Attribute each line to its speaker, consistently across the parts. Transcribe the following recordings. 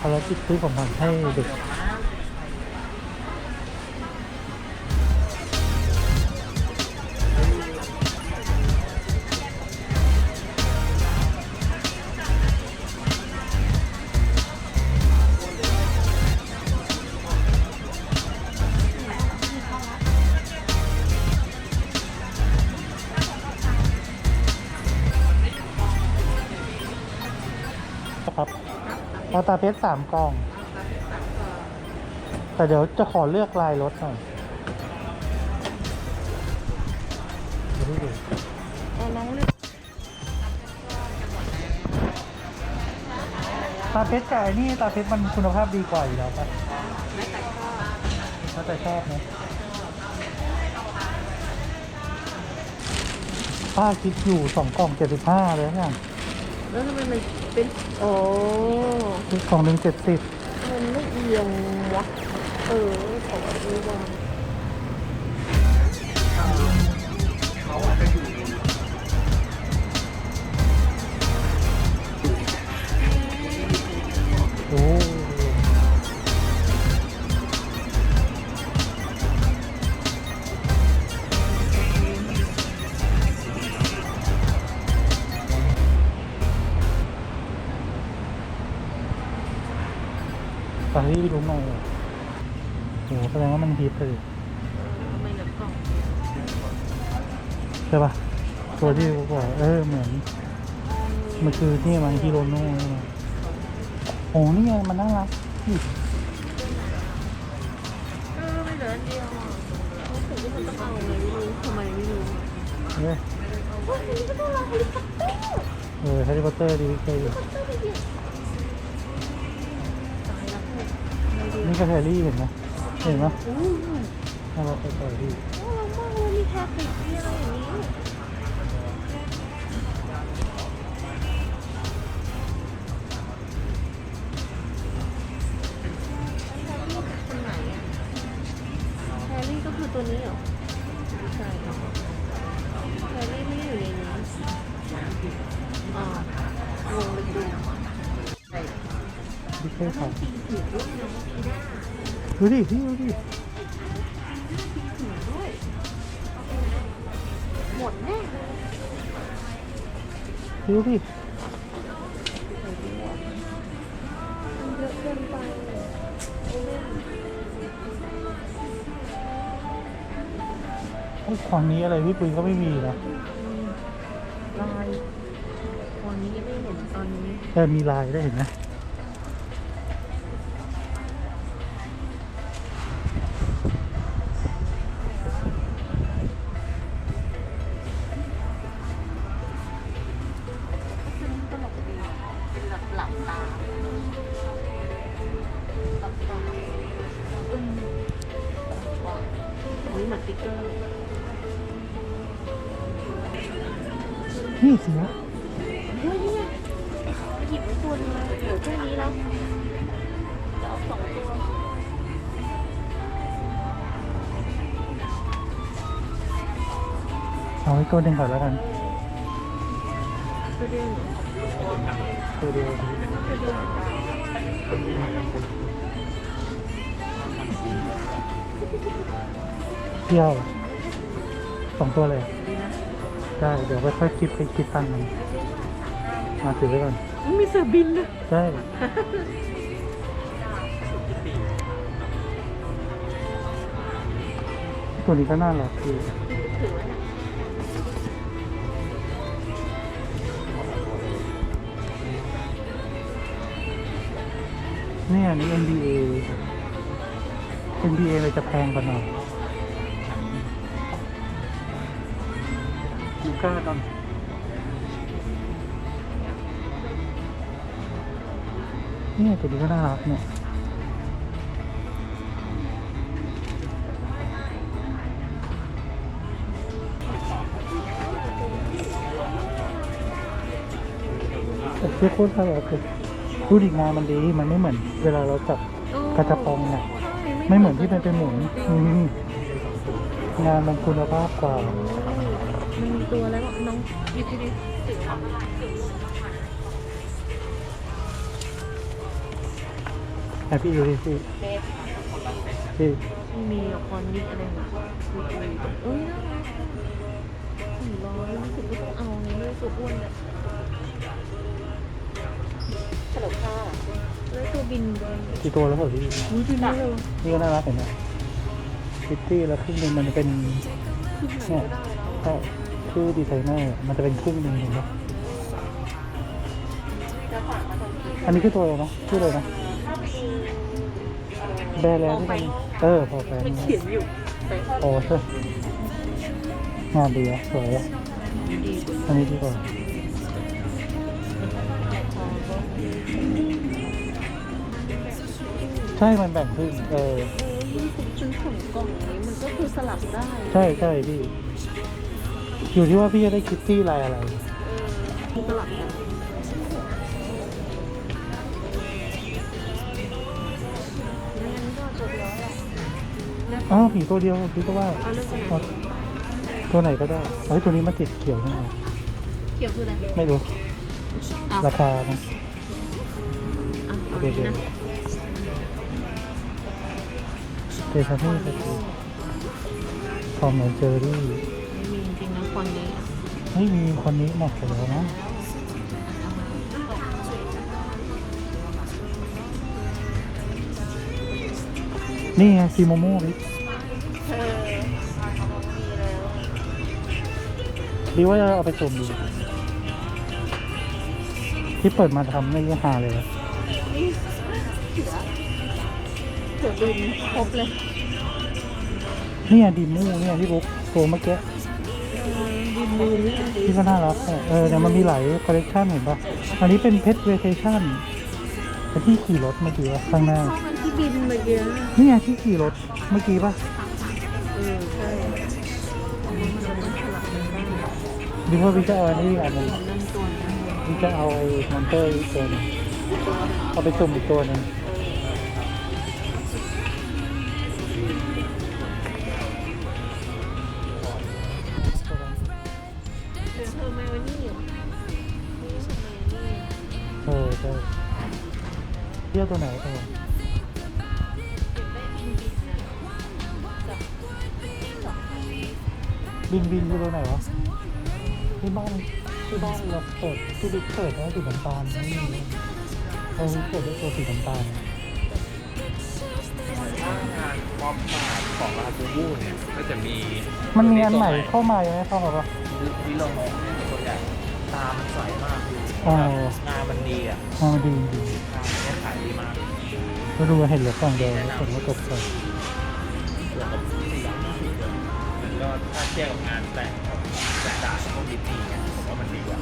Speaker 1: ภารกิจซื้อของมันให้เด็ก ตาเพชรสามกล่อง แต่เดี๋ยวจะขอเลือกลายรถหน่อยดูดิ
Speaker 2: เองเลือก
Speaker 1: ตาเพชรกับไอ้นี่ตาเพชรมันคุณภาพดีกว่าอยู่แล้วปะ
Speaker 2: แล้วแต่ชอบ
Speaker 1: แล้วแต่ชอบนะป้าคิดอยู่สองกล่องเจ็ดสิบห้าเลยนะ
Speaker 2: แล้วทำไมมันเป็น โอ้
Speaker 1: คือกล่องหนึ่งเจ็ดสิบ
Speaker 2: มันไม่เอียงวะเออขอดูว่า
Speaker 1: โอ้ ตาที่รู้มาโอ้แสดงว่ามันฮิตเลย
Speaker 2: ทำไมเหลือกล่อง
Speaker 1: ใช่ปะตัวที่เขาบอกเออเหมือนมันคือนี่มันฮิโรโน่ใช่ไหมโอ้นี่ไงมันน่ารักนี่
Speaker 2: เออไม่เหลืออันเดียวอะรู้สึกว่ามันต้องเอาเลยไม่รู้ทำไมไม่รู้
Speaker 1: เฮ้ย
Speaker 2: เฮ้ยอันนี้ก็ต้องลองลิปสติก
Speaker 1: เออแฮร์รี่พอตเตอร์ดีเคย นี่ก็แฮร์รี่เห็นไหมเห็นไหม
Speaker 2: อู้
Speaker 1: น่ารักไปแฮร์รี่
Speaker 2: น่ารักมากเลยมีแคปติกมีอะไรอย่างนี้คน
Speaker 1: ที่เคยถ่ายดูดิพี่ดูดิ
Speaker 2: หมดแน่
Speaker 1: ดูดิ
Speaker 2: มันเยอะเกินไปโอ้
Speaker 1: ของนี้อะไรพี่ปุ้ยก็ไม่มีนะ
Speaker 2: ลายตอนนี้ไม่เห็นตอนนี้
Speaker 1: แต่มีลายได้เห็นไหม
Speaker 2: หมือนติ๊กเกอร์
Speaker 1: นี่เสือ
Speaker 2: เฮ้ยนี่ไงหยิบตัวนึงมาเหลือแค่นี้แล้วจะเอาสองตัว
Speaker 1: เอาไว้ตัวหนึ่งก่อนแล้วกัน
Speaker 2: ตัวเดียวเหรอ
Speaker 1: ตัวเดียวดี
Speaker 2: ตัว เดียวเหรอ
Speaker 1: เที่ยวสองตัวเลย
Speaker 2: ดีนะ
Speaker 1: ได้เดี๋ยวไปค่อยคิดไปคิดตังค์กันมาถือไว้ก่อน
Speaker 2: มีเสือบินด้วย
Speaker 1: ใช่ตัวนี้ก็น่ารักดี
Speaker 2: ถือไว้นะ
Speaker 1: เนี่ยอันนี่ NBA NBA เลยจะแพงกว่าหน่อย ก้าตอนเนี่ยตัวนี้ก็น่ารักเนี่ยแต่เสื้อโคตรน่ารักเลยดูดิงานมันดี มันไม่เหมือน เวลาเราจับกระจะปองเนี่ยไม่เหมือนที่มันเป็นหมุนอืมงานมันคุณภาพกว่า
Speaker 2: มันมี ตัวแล้วอะน้องยูทีดี
Speaker 1: แฮปปี้ยูพี่พี่
Speaker 2: ไม่มีหรอกคอนนี่อะไรหรอกดูดูอุ้ยน่ารักสี่ร้อยรู้สึกว่าต้องเอาไงเลยตัวอ้วนเนี่ยขนมข้าวแล้วตัวบินด้วย
Speaker 1: กี่ตัวแล้วเหรอพี่
Speaker 2: อุ้ยบินได้เลย
Speaker 1: นี่ก็น่ารักเห็นไหมคิตตี้แล้วครึ่งหนึ่งมันเป็น
Speaker 2: ขึ้นไหนก็ได้แล้ว
Speaker 1: ก็ชื่ อดีไซเนอร์มันจะเป็นครึ่งหนึ่งเห็นไหม
Speaker 2: จะฝากมาตรงที่
Speaker 1: อันนี้คือตัวอะไรนะชื่ออะไรนะ
Speaker 2: ถ้าเป็น
Speaker 1: แบรนด์แล้วที่มันเออพอแบรนด์
Speaker 2: มันเขียนอยู่ไป
Speaker 1: โอ้ใช่งานดีอะสวยอะ
Speaker 2: ดีกว่า
Speaker 1: อันนี้ดีกว่า
Speaker 2: พอก็
Speaker 1: ใช่มันแบ่งครึ่งเออ
Speaker 2: เออยี่สิบชิ้นถุงกล่องนี้มันก็คือสลับได้
Speaker 1: ใช่ใช่พี่ อยู่ที่ว่าพี่จะได้คิตตี้ลายอะไร
Speaker 2: เออคือสลับกันงั้นก็ตัวเดียวแหละแล้ว
Speaker 1: อ้าวผีตัวเดียวพี่ก็ว่า
Speaker 2: เอาเรื่องไปไหน
Speaker 1: เอาตัวไหนก็ได้เฮ้ยตัวนี้มันติดเขียวนี่ไง
Speaker 2: เขียวคืออะไร
Speaker 1: ไม่รู้
Speaker 2: เอา
Speaker 1: ราคานะ
Speaker 2: เอา
Speaker 1: โอ
Speaker 2: เอา
Speaker 1: เค
Speaker 2: อัน
Speaker 1: โอ
Speaker 2: นี้
Speaker 1: เค
Speaker 2: นะ
Speaker 1: เจสันนี่สกีทอมแอนเจอรี่
Speaker 2: ไม่มีจริ
Speaker 1: ไม่มีคนนี้หนักกว่าแล้วนะนี่ไงซีโมโม่พี่
Speaker 2: เออมีแล้ว
Speaker 1: ดีว่าจะเอาไปชมดีที่เปิดมาทำไม่ฮาเลยนะ
Speaker 2: นี่เสือเสือบินครบเลย
Speaker 1: เนี่ยดีมูเนี่ยพี่บุ๊กตัวเมื่อกี้
Speaker 2: เออบิ นมือนี่
Speaker 1: ที่ก็น่ารักอะเออแต่มันมีหลายคอลเลกชันเห็นปะอันนี้เป็นเพชรเวเคชั่นเป็นที่ขี่รถเมื่อกี้วะข้างหน้า
Speaker 2: ชอบมันที่บินเมื่อกี้
Speaker 1: เนี่ยที่ขี่รถเมื่อกี้ปะ
Speaker 2: เออใช่อันนี้มันจะต้องสลับกันบ้าง
Speaker 1: ดีว่าพี่จะเอาอันนี้อันหนึง
Speaker 2: นั่นตัวนั้น
Speaker 1: พี่จะเอาไอ้มอนเตอร์อีกตัวหนึง
Speaker 2: ตัวนั้น
Speaker 1: เอาไปจุ่มอีกตัวหนึง
Speaker 2: ที่
Speaker 1: ยวตัวไหนเออ
Speaker 2: เก็บได้บินบินนะจับสอง
Speaker 1: บินบินอยู่ตัวไหนวะที่บ้านที่บ้านเราเปิดที่บิ๊กเปิดแล้วสีน้ำตาลไม่มีเออเปิดด้วยตัวสีน้ำตาล
Speaker 3: ถ้างานป๊อปมาของลาบูบูเนี่ยก็จะมี
Speaker 1: มันมีอันใหม่เข้ามายังไงเข้ามาปะ
Speaker 3: วิโลโมเนี่ยตัวใหญ่ตามันใสมากคือ
Speaker 1: อ๋อ
Speaker 3: งานมันดีอะ
Speaker 1: อ๋อดีดี
Speaker 3: งานมันขายดีมาก
Speaker 1: ก็ดูเห็นเหลือฝั่งเดียวแล้วผมก็ตกใจ
Speaker 3: ก็ถ้าเทียบกับงานแต่งแต่งด่าพวกดิสนีย์เนี่ยผมว่ามันดีกว่า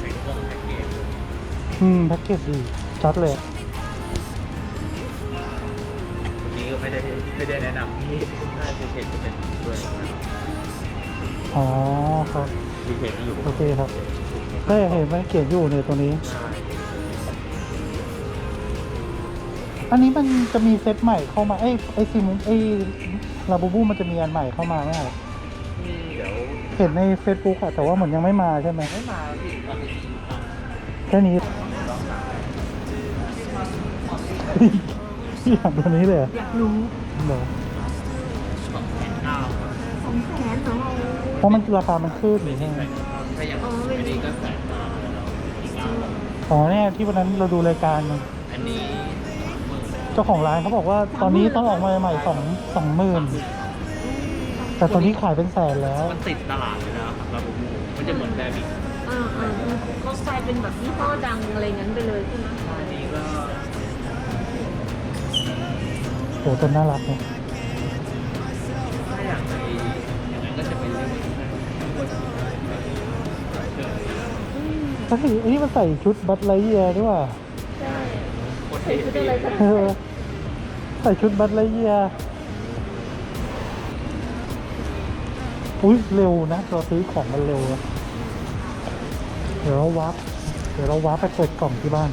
Speaker 3: ในเรื่องแพ็กเกจ
Speaker 1: อืมแพ็กเกจดีชัดเลย
Speaker 3: วันนี้ก็ไม่ได้ไม่ได้แนะนำที่น่าจะเห็นจะเป็นด้วย
Speaker 1: อ๋อครับ
Speaker 3: ดีเทลที่อยู่
Speaker 1: โอเคครับได้เห็นไหมเขียนอยู่เนี่ยตัวนี้ อันนี้มันจะมีเซตใหม่เข้ามาเอ้ยไอซิมุไอลาบูบูมันจะมีอันใหม่เข้ามาไหมครับ
Speaker 3: มีเดี๋ยว
Speaker 1: เห็นใน Facebook อะแต่ว่าเหมือนยังไม่มาใช่ไหม
Speaker 3: ไม่มาพี่ตอนนี้
Speaker 1: แค่นี้
Speaker 3: ลองหา
Speaker 1: ที่ถามตัวนี้เลยเหรอ
Speaker 2: อยากรู้
Speaker 1: เหรอ
Speaker 3: สองแสนเก้า
Speaker 2: สองแสนเหรอ
Speaker 1: เพราะมันราคามันขึ้นใช่ไหม
Speaker 3: ถ้าอย่างอันนี้ก็แสนเก้าแล้วอีกเก้า
Speaker 1: อ๋อเนี่ยที่วันนั้นเราดูรายการ
Speaker 3: อันนี้
Speaker 1: เจ้าของร้านเขาบอกว่าตอนนี้ต้องออกมาใหม่สองสองหมื่นแต่ตอนนี้ขายเป็นแสนแล้ว
Speaker 3: มันติดตลาดเลยนะครับลาบูบูมันจะเหมือนแบบอีก
Speaker 2: อ่าอ่าอ่าก็กลายเป็นแบบยี่ห้อดังอะไรงั้นไปเลยใช่ไหม
Speaker 3: อันนี้ก็
Speaker 1: โหตัวน่ารักเนี่ย
Speaker 3: ถ้าอย่างในอย่างนั้นก็จะเป็นเรื่อง
Speaker 2: อืม
Speaker 1: ใช่ไอ้นี่มันใส่ชุดบัตไลเยียร์ด้วยว่ะ
Speaker 2: ใช่
Speaker 3: โคตร
Speaker 2: ใส่
Speaker 3: เท่
Speaker 2: ชุดอะไรก็
Speaker 1: เอ
Speaker 2: ได้
Speaker 1: อ ใส่ชุดบัตไลเยียร์อุ้ยเร็วนะ เราซื้อของมันเร็ว เดี๋ยวเราวับเดี๋ยวเราวับไปเปิดกล่องที่บ้าน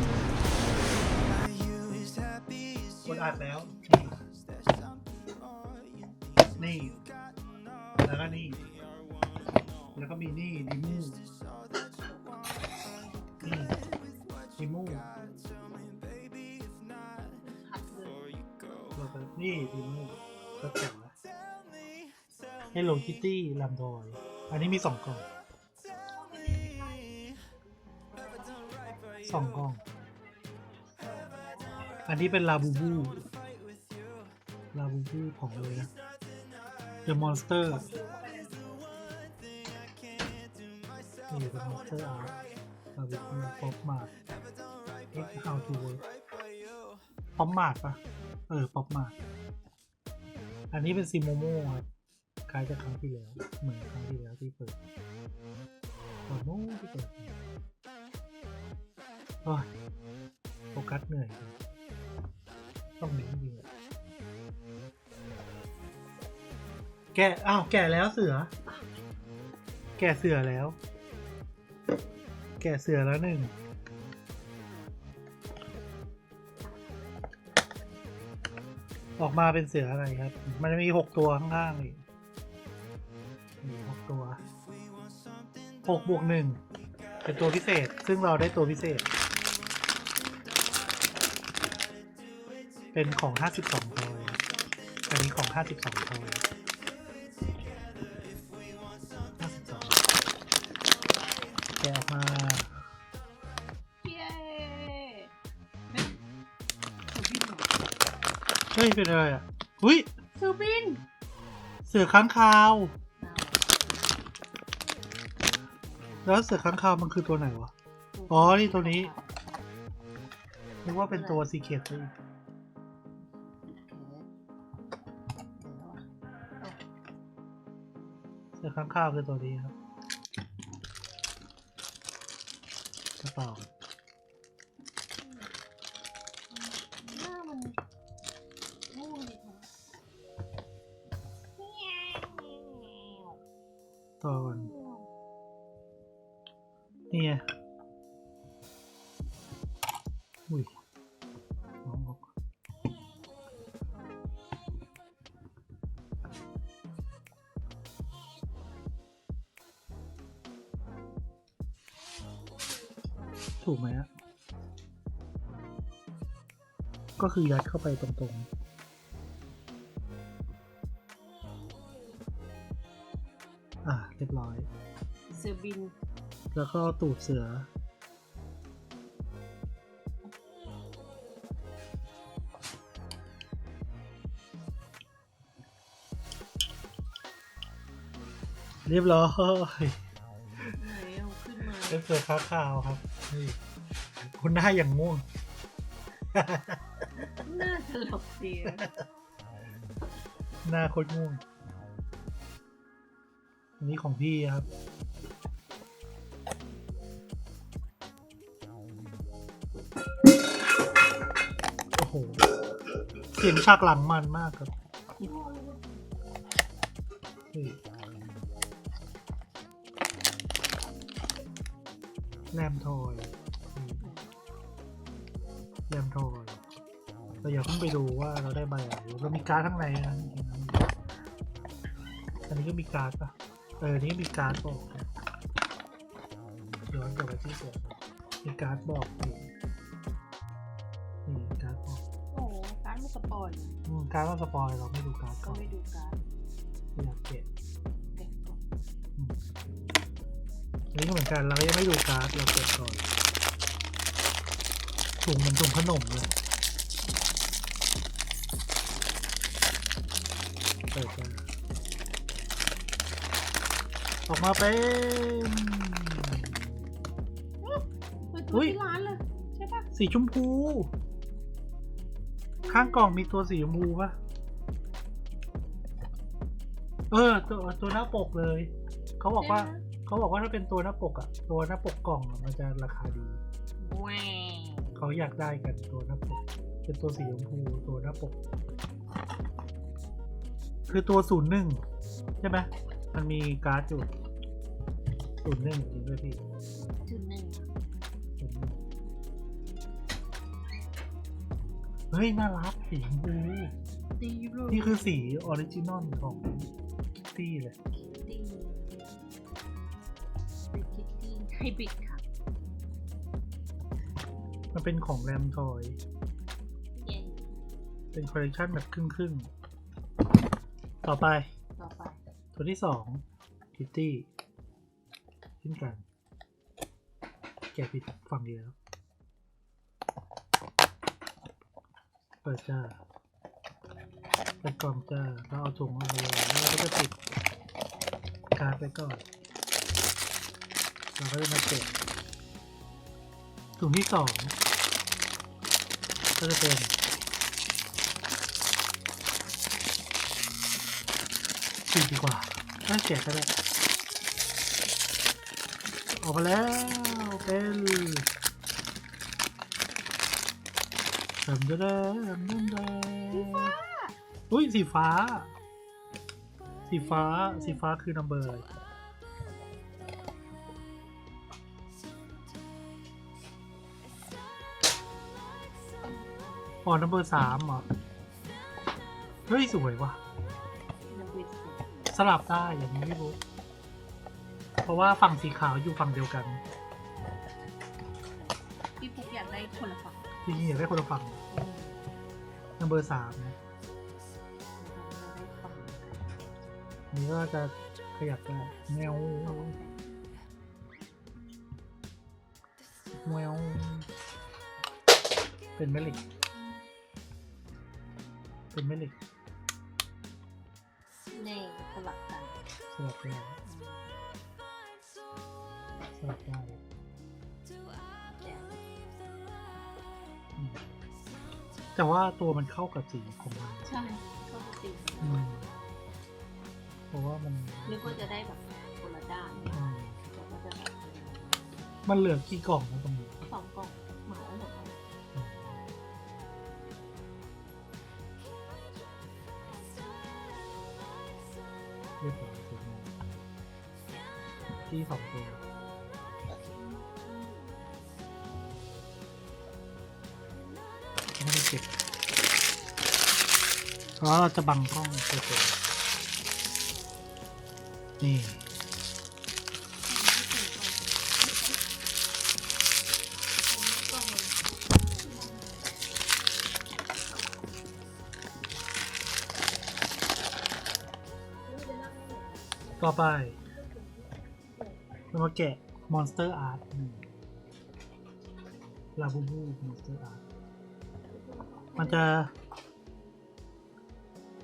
Speaker 4: แล้วก็นี่
Speaker 1: ดิมูก็แจ๋วนะให้โลคิตตี้ลำดอย อันนี้มีสองกล่องสองกล่อง อันนี้เป็นลาบูบู ลาบูบูของเลยนะ The Monster นี่เป็น Monster Art ลาบูบูป๊อปมาร์ X How to Work ป๊อปมาร์ปะ เออ ป๊อปมา อันนี้เป็นซิโมโม่ครับคล้ายจากครั้งที่แล้ว เหมือนครั้งที่แล้วที่เปิดก่อนโน้ที่เปิดโอ้ยโฟกัสเหนื่อย ต้องเน้นจริงๆอะแกอ้าว แกะแล้วเสือ แกะเสือแล้ว แกะเสือแล้วหนึ่ง ออกมาเป็นเสืออะไรครับ มันจะมีหกตัวข้างล่างนี่มีหกตัวหกบวกหนึ่งเป็นตัวพิเศษ ซึ่งเราได้ตัวพิเศษ เป็นของห้าสิบสองทอยอันนี้ของห้าสิบสองทอยห้าสิบสองแกะออกมา ฮ้ย เป็นอะไรอะอุ้ย
Speaker 2: เสือบิน
Speaker 1: เสือค้างคาว แล้วเสือค้างคาวมันคือตัวไหนวะ อ๋อ นี่ตัวนี้ นึกว่าเป็นตัวซีเคทซะอีกเสือค้างคาวคือตัวนี้ครับกระเป๋า ต่อก่อนนี่ไงอุ้ยน้องออกถูกไหมอะก็คือยัดเข้าไปตรงๆ อะเรียบร้อย
Speaker 2: เสือบิน
Speaker 1: แล้วก็ตูดเสือ เรียบร้อย
Speaker 2: ไหนเอาขึ้นมา
Speaker 1: เป็นเสือค้างคาวครับนี่คุณหน้าอย่างง่วง
Speaker 2: น่าจะหลบเสีย
Speaker 1: หน้าโคตรง่วงอั นนี้ของพี่ครับ โอ้โห เสียงฉากหลังมันมากครับแรมทอยแรมทอยเราอย่าเพิ่งไปดูว่าเราได้ใบอะไรเรามีการ์ดข้างในนะจริงๆนะอันนี้ก็มีการ์ดปะ เอออันนี้ก็มีการ์ดบอกย้อนกลับไปที่เสือก่อนมีการ์ดบอกนี่นี่การ์ดบอก
Speaker 2: โอ้โหการดไม่สปอย
Speaker 1: อืมการ์ดว่าสปอยเราไม่ดูการ์ด
Speaker 2: ก็
Speaker 1: ก่อน
Speaker 2: ไม่ดูการด
Speaker 1: อยากเก็บ
Speaker 2: เด็กก่อน
Speaker 1: อืมอันนี้ก็เหมือนกันเรายังไม่ดูการ์ดเราเก็บก่อนถุงเหมันถุงขนมเลยเปิดกัน ออกมาเป็น
Speaker 2: เปิด
Speaker 1: อุ๊
Speaker 2: ตัวยที่ร้านเลยใช่ปะ
Speaker 1: สีชมพู ข้างกล่องมีตัวสีชมพูปะเออ ตัวตัวหน้าปกเลย เขาบอกว่า เขาบอกว่าถ้าเป็นตัวหน้าปกอะตัวหน้าปกกล่องอะมันจะราคาดี
Speaker 2: แหว
Speaker 1: เขาอยากได้กันตัวหน้าปก เป็นตัวสีชมพูตัวหน้าปก คือตัวศูนย์หนึ่งใช่ไหม มันมีการ์ดอยู่ศูนย์หนึ่งจริงด้วยพี่
Speaker 2: จุดหนึ่ง
Speaker 1: เฮ้ย น่ารักสีชมพู
Speaker 2: ตีรู
Speaker 1: นี่คือสีออริจินอลของคิตตี้เลยคิ
Speaker 2: ตีให้บิดค่ะ
Speaker 1: มันเป็นของแรมทอย
Speaker 2: เป็
Speaker 1: นคอลเลกชันแบบครึ่งๆ ต่อไป
Speaker 2: ต่อไป
Speaker 1: ตัวที่สองคิตตี้เช่นกัน แกผิดฝั่งเดียวเปิดจ้าเปิดกล่องจ้าแล้วเอาถุงออกมาเลยแล้วเราก็จะปิดการไปก่อน เราก็จะมาเก็บถุงที่สองก็จะเป็นิดดีกว่าน่าแกะก็ได้ออกมาแล้วเป็นดำดำดำดำดำอุ้ยสีฟ้า สีฟ้าสีฟ้าคือนัมเบอร์อะไรอ๋อนัมเบอร์สามเหรอ เฮ้ย สวยว่ะ สลับได้อย่างนี้พี่บุ๊คเพราะว่าฝั่งสีขาวอยู่ฝั่งเดียวกัน
Speaker 2: พี่ปุ๊กอยากได้คนละฝั่ง
Speaker 1: จริงๆอยากได้คนละฝั่ง
Speaker 2: อืม
Speaker 1: นัมเบอร์สามนะ
Speaker 2: ได้ฝั่ง
Speaker 1: อันนี้ก็จะขยับได้แมวแมวเป็นแม่เหล็กเป็นแม่เหล็ก
Speaker 2: ลับ
Speaker 1: ได้สลับได้
Speaker 2: แต่
Speaker 1: ว่าตัวมันเข้ากับสีของมัน
Speaker 2: ใช่ก็จริง
Speaker 1: อืมเพราะว่ามัน
Speaker 2: นึกว่าจะได้แบบคนละด้าน
Speaker 1: อืม
Speaker 2: แต่ก็จะแบบ
Speaker 1: มันเหลือกี่กล่องนะตรงนี้
Speaker 2: สองกล่องเหมาหมดเลย
Speaker 1: เรียบร้อย ที่สองตัวไม่ได้เก็บเพราะเราจะบังกล้องตัวตัวนี่ต่อไป เรามาแกะ Monster Art ลาบูบู Monster Art มันจะ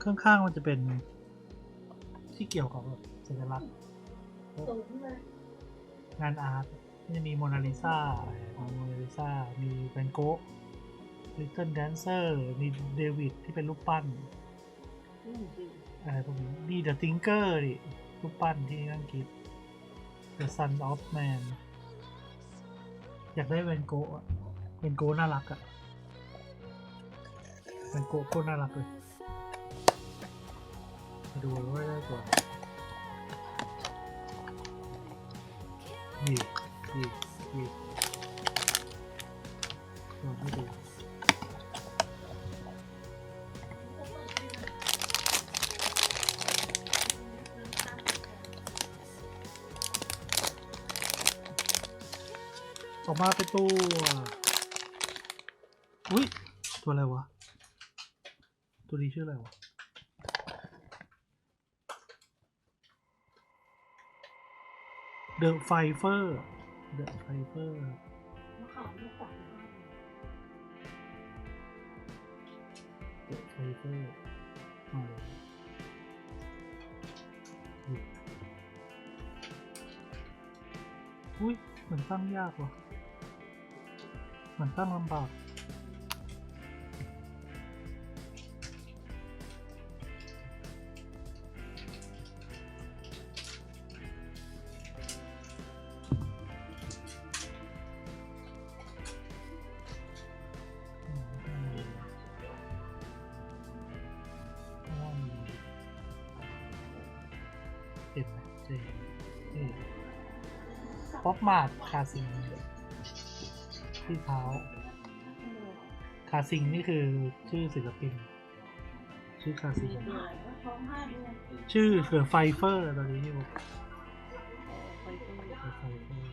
Speaker 1: ข้างๆมันจะเป็นที่เกี่ยวกับแบบสัญลักษณ์งานอาร์ตมันจะมีโมนาลิซาโมนาลิซามีแวนโกะลิตเติ้ลแดนเซอร์มีเดวิดที่เป็นรูปปั้น
Speaker 2: อืมดี
Speaker 1: อะไรพวกนี้ดีเดอะทิงเกอร์ดิรูปปั้นที่อังกฤษ The Son of Man อยากได้เวนโกะเวนโกะน่ารักอะเวนโกะโคตรน่ารักเลยมาดูว่าได้ก่อนยี่ยี่ยี่ มาเป็นตัว อุ้ย ตัวอะไรวะ ตัวนี้ชื่ออะไรวะ The Fiver The Fiver
Speaker 2: มะขามลูกปัด
Speaker 1: The Fiver มาเลยอุ๊ยอุ้ยเหมือนตั้งยากว่ะเห มือนตั้งลำบากเห็นไหมสีป๊อปมาดคาซิง ที่เท้าคาซิงนี่คือชื่อศิลปิน ชื่อคาซิง
Speaker 2: เดือนท้องห้าเดือน
Speaker 1: ชื่อเสือไฟเฟอร์ตอนนี้ที่บอก
Speaker 2: ไปตู้
Speaker 1: เสือไฟเฟอร์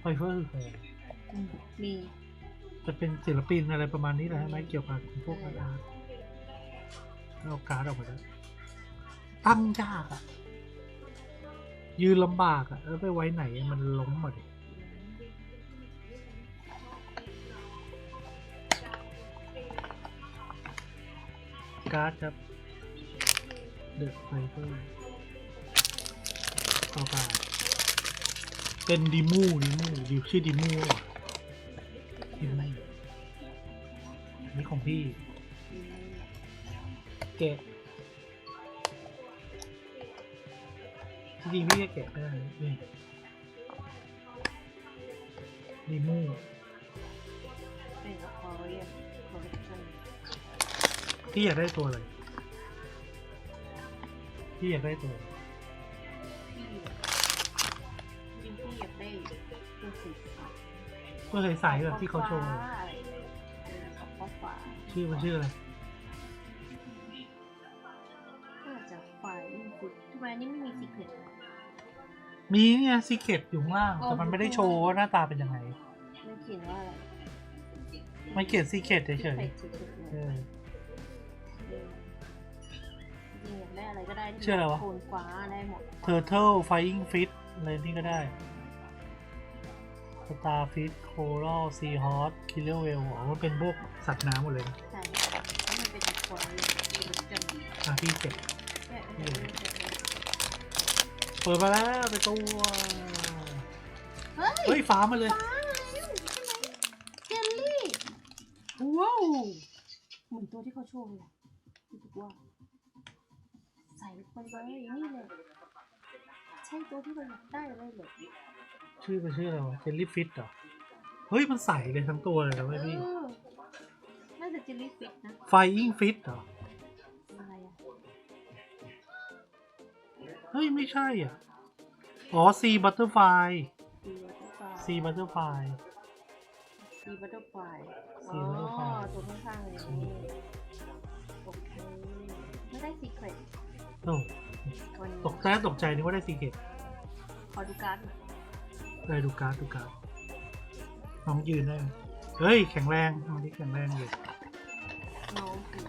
Speaker 1: ไฟเฟอร์คือใคร
Speaker 5: อืมมี
Speaker 1: จะเป็นศิลปินอะไรประมาณนี้แหละใช่ไหมเกี่ยวกับพวกอาร์ตเอาการ์ดออกมาแล้วตั้งยากอะยืนลำบากอะแล้วไปไว้ไหนอะมันล้มหมด การ์ดครับเดอะไฟเฟอร์ต่อไปเป็นดิมูดิมูดิชื่อดิมูดิมูอันนี้ของพี่
Speaker 5: อืม
Speaker 1: แกะจริงๆพี่ก็แกะได้ดิมู พี่อยากได้ตัวอะไรพี่อยากได้ตัวอะไร
Speaker 5: พี่จริงๆพี่อยากได้ตัวสีฟ้า
Speaker 1: ตัวใสๆแบบที่เขาโชว์
Speaker 5: ฟ้าอะไรเออขอบฟ้าฟ้า
Speaker 1: ชื่อมันชื่ออะไร
Speaker 5: น่าจะไฟฟุตทำไมอันนี่ไม่มีสีเขียว
Speaker 1: มีเนี่ยซีเคตอยู่ข้างล่างแต่มันไม่ได้โชว์ว่าหน้าตาเป็นยังไง
Speaker 5: มันเขียนว่าอะไร
Speaker 1: มันเขียนซีเคตเฉ
Speaker 5: ใส่
Speaker 1: ย
Speaker 5: สีเขียว
Speaker 1: ๆ
Speaker 5: เล
Speaker 1: เอยอ
Speaker 5: อยากได้อะไรก็ได้ที่
Speaker 1: ชื่ออะไรวะ
Speaker 5: โทนฟ้าได้หมด
Speaker 1: Turtle Flying Fish อะไรนี่ก็ได้ Starfish Coral Seahorse Killer Whale อ๋อมันเป็นพวกสัตว์น้ำหมดเลยนะ
Speaker 5: ใช่เพราะมันเป็นคอเรียนคอลเลคชั่น
Speaker 1: อะพี่เก็บ
Speaker 5: แค่อันนี้
Speaker 1: เปิดมาแล้วไปตัว
Speaker 5: เฮ้ย
Speaker 1: เฮ้ยฟ้ามาเลย
Speaker 5: ฟ้าแล้วใช่ไหมเจลลี่ว้าวเหมือนตัวที่เขาโชว์เลยรู้สึกว่า ใส่ลงไปเลยนี่เลยใช่ตัวที่เราอยากได้เลยเหรอ
Speaker 1: ชื่อมันชื่ออะไรวะเจลลี่ฟิตเหรอ เฮ้ย มันใสเลยทั้งตัวเลยนะ
Speaker 5: เอ
Speaker 1: เว้ยพี่
Speaker 5: อน่าจะเจลลี่ฟิตนะ
Speaker 1: Flying Fish เหรอ
Speaker 5: อะไรอะ
Speaker 1: เฮ้ย ไม่ใช่อะ อ๋อ Sea Butterfly
Speaker 5: ซีบัตเตอร์ไฟ
Speaker 1: Sea Butterfly
Speaker 5: ซีบัตเตอร์ไฟ
Speaker 1: Sea
Speaker 5: อ๋อ
Speaker 1: Butterfly
Speaker 5: ตัวข้างๆเลย
Speaker 1: อืม
Speaker 5: โอเคไม่ได้ซีเครต
Speaker 1: โอ้
Speaker 5: วันนี้
Speaker 1: ตกใจตกใจนึกว่าได้ซีเกต
Speaker 5: ขอดูการ์ดหน่อย
Speaker 1: เลยดูการ์ดดูการ์ดน้องยืนได้ไหมเฮ้ย แข็งแรงน้องที่แข็งแรงอยู่
Speaker 5: น้องคือ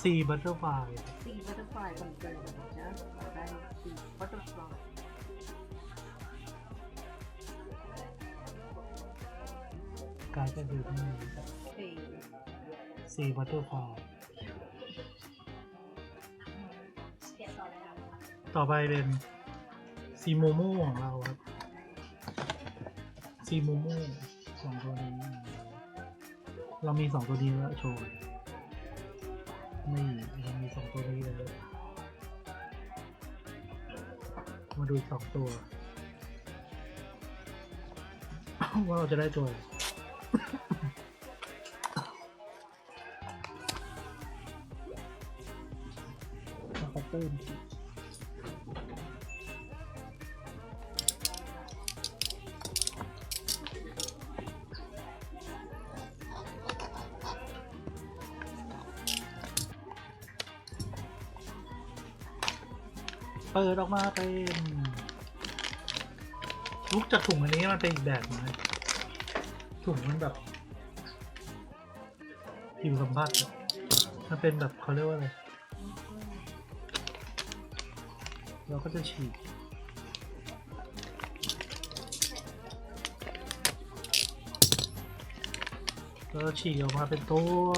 Speaker 1: Sea Butterfly
Speaker 5: ซีบัตเตอร์ไฟคอนเฟิร์มนะจ๊ะได้ซีบัตเตอร์ไฟ
Speaker 1: การ์ดก็คือที่นี่
Speaker 5: โอเค
Speaker 1: Sea Butterfly ต่อไปเป็นซีโมโมของเราครับซีโมโมสองตัวนี้เรามีสองตัวนี้แล้วโชว์นี่เรามีสองตัวนี้แล้วมาดูสองตัว ว่าเราจะได้ตัว เปิดออกมาเป็นลุกจากถุงอันนี้มันเป็นอีกแบบหนึงนะถุงมันแบบผิวสัมผัสมันเป็นแบบเขาเรียกว่าอะไรเราก็จะฉีกเราฉีกออกมาเป็นตัว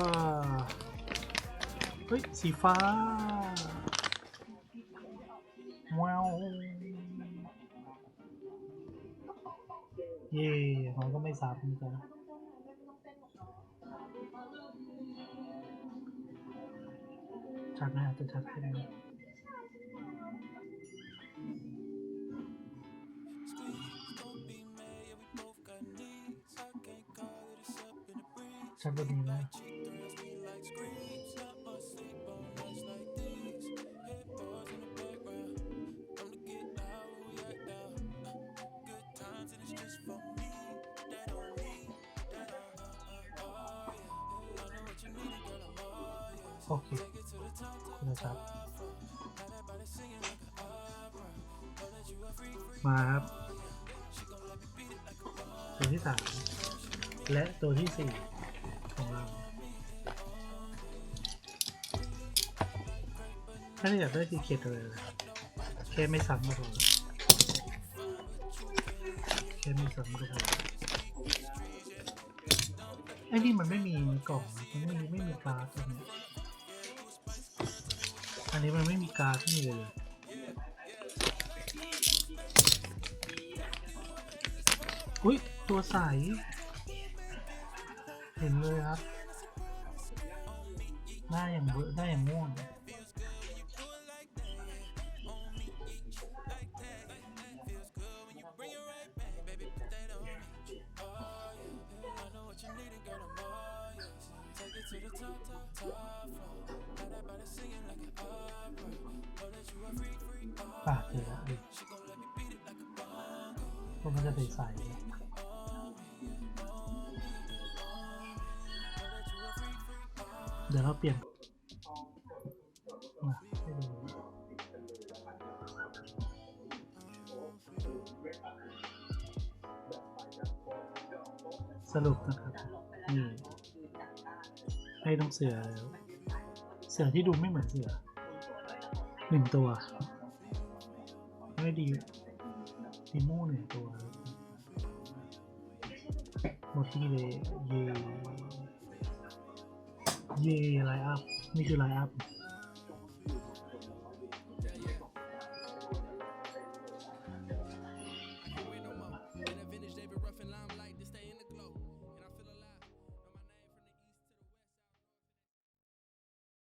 Speaker 1: เฮ้ย สีฟ้า ชัดนะจะชัดขึ้นไห คุณชัดมาครับ ตัวที่สามและตัวที่สี่ของเราถ้าอยากได้ซีเคทเลยนะแค่ไม่ซ้ำก็พอแค่ไม่ซ้ำก็พอไอ้นี่มันไม่มีกล่องมันไม่มีไม่มีการ์ดอันนี้ อันนี้มันไม่มีการที่มีเลยอุ้ยตัวใส เห็นเลยครับ หน้าอย่างเบอหน้าอย่างม่วง เดี๋ยวเราเปลี่ยนมาให้ดูสรุปนะครับนี่ให้ต้องเสือแล้วเสือที่ดูไม่เหมือนเสือหนึ่งตัวไม่ดีดีโม่หนึ่งตัวหมดที่เลยเย ยี่ไลอัพ นี่คือไลอัพ